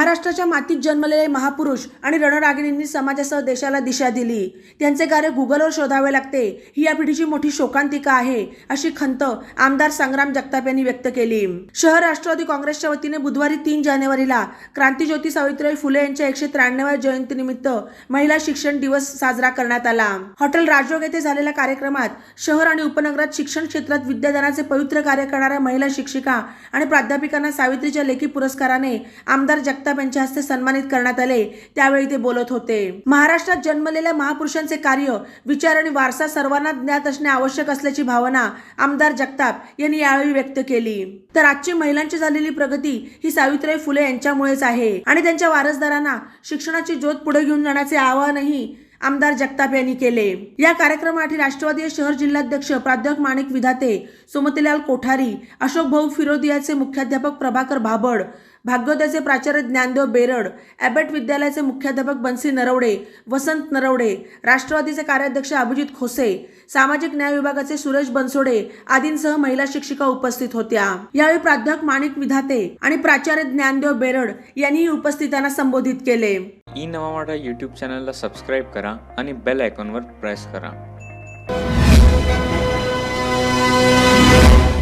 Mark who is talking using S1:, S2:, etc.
S1: महाराष्ट्राच्या मातीत जन्मलेले महापुरुष आणि रणरागिणींनी समाजासह देशाला दिशा दिली. त्यांचे कार्य गुगलवर शोधावे लागते. ही या पिढीची मोठी शोकांतिका आहे अशी खंत आमदार संग्राम जगताप यांनी व्यक्त केली. शहर राष्ट्रवादी काँग्रेसच्या वतीने बुधवारी तीन जानेवारीला क्रांतीज्योती सावित्रीबाई फुले यांच्या एकशे त्र्याण्णव्या जयंतीनिमित्त महिला शिक्षण दिवस साजरा करण्यात आला. हॉटेल राजयोग येथे झालेल्या कार्यक्रमात शहर आणि उपनगरात शिक्षण क्षेत्रात विद्यादानाचे पवित्र कार्य करणाऱ्या महिला शिक्षिका आणि प्राध्यापिकांना सावित्रीच्या लेखी पुरस्काराने आमदार जगताप यांच्या हस्ते सन्मानित करण्यात आले. त्यावेळी ते बोलत होते. महाराष्ट्रात जन्मलेल्या महापुरुषांचे कार्य विचार आणि वारसा सर्वांना ज्ञात असणे आवश्यक असल्याची भावना आमदार जगताप यांनी यावेळी व्यक्त केली. तर आजची महिलांची झालेली प्रगती ही सावित्रीबाई फुले यांच्यामुळेच आहे. आणि त्यांच्या वारसदारांना शिक्षणाची ज्योत पुढे घेऊन जाण्याचे आवाहनही आमदार जगताप यांनी केले. या कार्यक्रमासाठी राष्ट्रवादी शहर जिल्हाध्यक्ष प्राध्यापक माणिक विधाते सुमतीलाल कोठारी अशोक भाऊ फिरोदियाचे मुख्याध्यापक प्रभाकर भाबड भाग्योदयाचे प्राचार्य ज्ञानदेव बेरड ॲबेट विद्यालयाचे मुख्याध्यापक बन्सी नरवडे वसंत नरवडे राष्ट्रवादीचे कार्याध्यक्ष अभिजित खोसे सामाजिक न्याय विभागाचे सुरेश बनसोडे आदींसह महिला शिक्षिका उपस्थित होत्या. यावेळी प्राध्यापक माणिक विधाते आणि प्राचार्य ज्ञानदेव बेरड यांनीही उपस्थितांना संबोधित केले.
S2: ई नवामाडा यूट्यूब चॅनलला सबस्क्राईब करा आणि बेल आयकॉनवर प्रेस करा